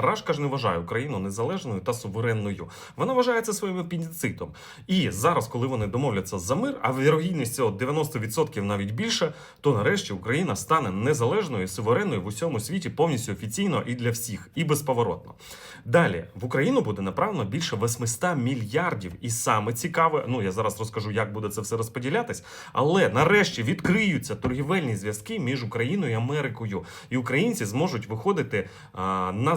Рашка ж не вважає Україну незалежною та суверенною. Вона вважає це своїм апендицитом. І зараз, коли вони домовляться за мир, а вірогідність цього 90% навіть більше, то нарешті Україна стане незалежною і суверенною в усьому світі повністю офіційно і для всіх, і безповоротно. Далі в Україну буде направлено більше 800 мільярдів. І саме цікаве, ну я зараз розкажу, як буде це все розподілятись. Але нарешті відкриються торгівельні зв'язки між Україною і Америкою, і українці зможуть виходити а, на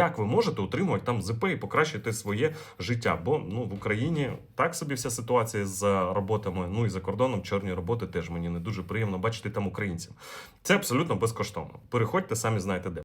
як ви можете отримувати там ЗП і покращити своє життя. Бо ну в Україні так собі вся ситуація з роботами. Ну і за кордоном чорні роботи теж мені не дуже приємно бачити там українців. Це абсолютно безкоштовно. Переходьте, самі знаєте де.